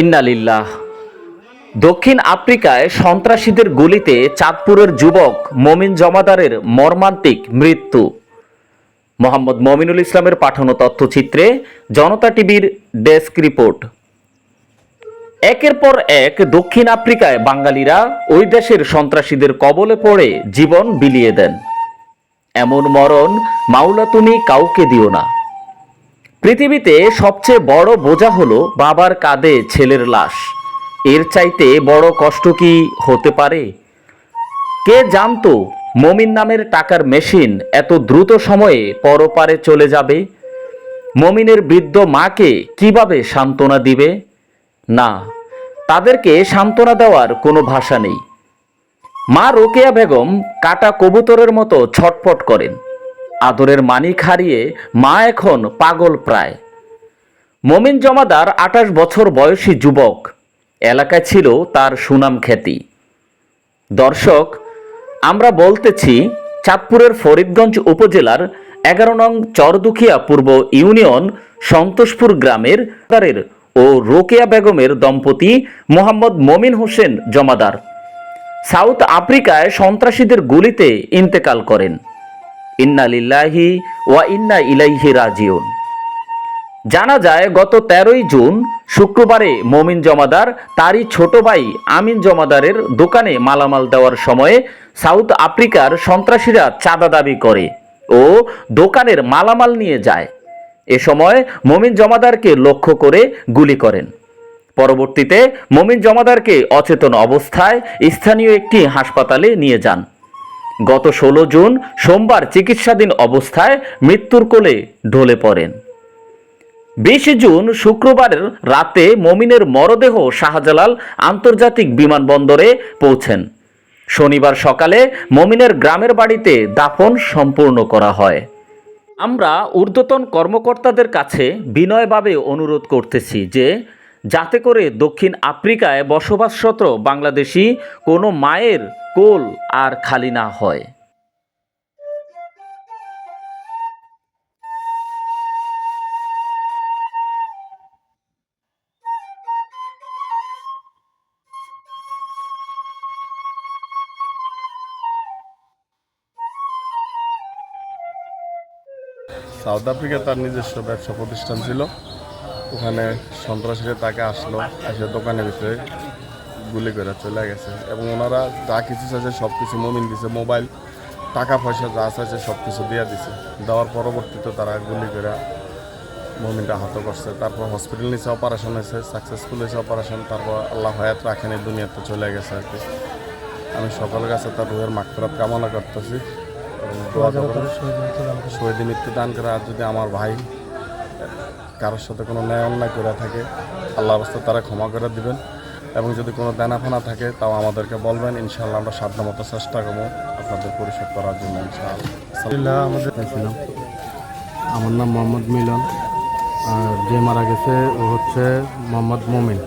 ইন্নালিল্লাহ। দক্ষিণ আফ্রিকায় সন্ত্রাসীদের গুলিতে চাঁদপুরের যুবক মমিন জমাদারের মর্মান্তিক মৃত্যু। মোহাম্মদ মমিনুল ইসলামের পাঠানো তথ্যচিত্রে জনতা টিভির ডেস্ক রিপোর্ট। একের পর এক দক্ষিণ আফ্রিকায় বাঙালিরা ওই দেশের সন্ত্রাসীদের কবলে পড়ে জীবন বিলিয়ে দেন। এমন মরণ মাওলা তুমি কাউকে দিও না। পৃথিবীতে সবচেয়ে বড় বোঝা হলো বাবার কাঁধে ছেলের লাশ। এর চাইতে বড় কষ্ট কি হতে পারে? কে জানতো মমিন নামের টাকার মেশিন এত দ্রুত সময়ে পরপারে চলে যাবে? মমিনের বৃদ্ধ মাকে কীভাবে সান্ত্বনা দিবে? না, তাদেরকে সান্ত্বনা দেওয়ার কোনো ভাষা নেই। মা রোকেয়া বেগম কাটা কবুতরের মতো ছটফট করেন। আদরের মানিক হারিয়ে মা এখন পাগল প্রায়। মমিন জমাদার আঠাশ বছর বয়সী যুবক, এলাকায় ছিল তার সুনাম খ্যাতি। দর্শক, আমরা বলতেছি চাঁদপুরের ফরিদগঞ্জ উপজেলার এগারো নং চরদুখিয়া পূর্ব ইউনিয়ন সন্তোষপুর গ্রামের ও রোকেয়া বেগমের দম্পতি মোহাম্মদ মমিন হোসেন জমাদার। সাউথ আফ্রিকায় সন্ত্রাসীদের গুলিতে ইন্তেকাল করেন। ইন্না লিল্লাহি ওয়া ইন্না ইলাইহি রাজিউন। জানা যায়, গত তেরোই জুন, শুক্রবারে মমিন জমাদার তারই ছোট ভাই আমিন জমাদারের দোকানে মালামাল দেওয়ার সময়ে সাউথ আফ্রিকার সন্ত্রাসীরা চাঁদা দাবি করে ও দোকানের মালামাল নিয়ে যায়। এ সময় মমিন জমাদারকে লক্ষ্য করে গুলি করেন। পরবর্তীতে মমিন জমাদারকে অচেতন অবস্থায় স্থানীয় একটি হাসপাতালে নিয়ে যান। গত ষোলো জুন সোমবার চিকিৎসাধীন অবস্থায় মৃত্যুর কোলে ঢলে পড়েন। বিশ জুন শুক্রবারের রাতে মমিনের মরদেহ শাহজালাল আন্তর্জাতিক বিমানবন্দরে পৌঁছেন। শনিবার সকালে মমিনের গ্রামের বাড়িতে দাফন সম্পূর্ণ করা হয়। আমরা ঊর্ধ্বতন কর্মকর্তাদের কাছে বিনয়ভাবে অনুরোধ করতেছি যে, যাতে করে দক্ষিণ আফ্রিকায় বসবাসরত বাংলাদেশি কোনো মায়ের কোল আর খালি না হয়। সাউথ আফ্রিকা তার নিজস্ব ব্যবসা প্রতিষ্ঠান ছিল। ওখানে সন্ত্রাসীরা তাকে আসলো, এসে দোকানের ভিতরে গুলি করে চলে গেছে। এবং ওনারা যা কিছু চাইছে সব কিছু মমিন দিছে মোবাইল টাকা পয়সা যা চাইছে সব কিছু দিয়ে দিছে। দেওয়ার পরবর্তীতে তারা গুলি করে মমিনটা আহত করছে। তারপর হসপিটাল নিচে অপারেশন হয়েছে সাকসেসফুল হয়েছে অপারেশন তারপর আল্লাহ হয়াত রাখেনি দুনিয়াতে চলে গেছে আর কি। আমি সকলের কাছে তার রুহের মাকফরাত কামনা করতেছি। শহীদ মৃত্যু দান করে আর যদি আমার ভাই কারোর সাথে কোনো ন্যায় অন্যায় করে থাকে আল্লাহ অবস্থা তারা ক্ষমা করে দিবেন। এবং যদি কোনো দানা ফানা থাকে তাও আমাদেরকে বলবেন। ইনশাল্লাহ আমরা সাধ্য মতো চেষ্টা করব আপনাদের পরিশোধ করার জন্য ইনশাআল্লাহ। আমাদের ছিলাম আমার নাম মোহাম্মদ মিলন। আর যে মারা গেছে ও হচ্ছে মোহাম্মদ মমিন।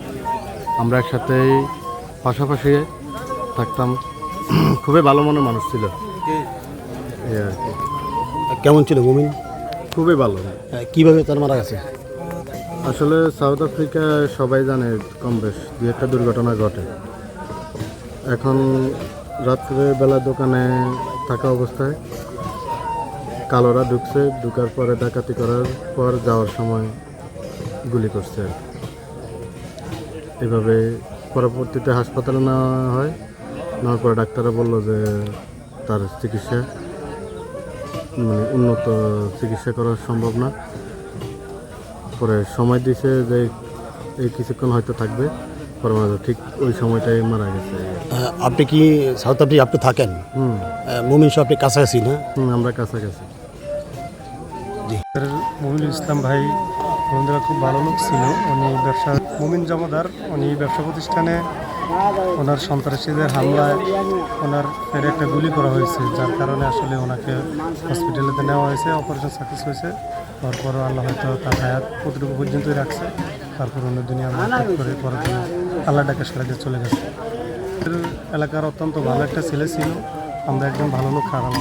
আমরা একসাথেই পাশাপাশি থাকতাম। খুবই ভালো মনের মানুষ ছিল। কেমন ছিল মুমিন? খুবই ভালো। কীভাবে তার মারা গেছে? আসলে সাউথ আফ্রিকা সবাই জানে কম বেশ, দু একটা দুর্ঘটনা ঘটে। এখন রাত্রে বেলা দোকানে থাকা অবস্থায় কালোরা ঢুকছে, ঢুকার পরে ডাকাতি করার পর যাওয়ার সময় গুলি করছে আর এভাবে পরবর্তীতে হাসপাতালে নেওয়া হয়, নেওয়ার পরে ডাক্তাররা বলল যে তার চিকিৎসা মানে উন্নত চিকিৎসা করা সম্ভব না। পরে সময় দিছে যে এই কিছুক্ষণ হয়তো থাকবে পরে ঠিক ওই সময়টাই মারা গেছে। আপনি কি সাউথ আফ্রিকা আপনি থাকেন? হুম। মুমিন সহ আপনি কাছাকাছি না? হুম আমরা কাছাকাছি। মমিনুল ইসলাম ভাই বন্ধুরা খুব ভালো লোক ছিল। উনি ব্যবসা মুমিন জমাদার উনি ব্যবসা প্রতিষ্ঠানে ওনার সন্ত্রাসীদের হামলায় ওনার পেটে একটা গুলি করা হয়েছে যার কারণে আসলে ওনাকে হসপিটালেতে নেওয়া হয়েছে অপারেশন সাকসেস হয়েছে। তারপরও আল্লাহ হয়তো তার হায়াত কতটুকু পর্যন্তই রাখছে, তারপর অন্য দুনিয়া করে পরের দিন আল্লাহ ডাকে সারা চলে গেছে এলাকার অত্যন্ত ভালো একটা ছেলে ছিল, আমরা একদম ভালো লোক খারাপ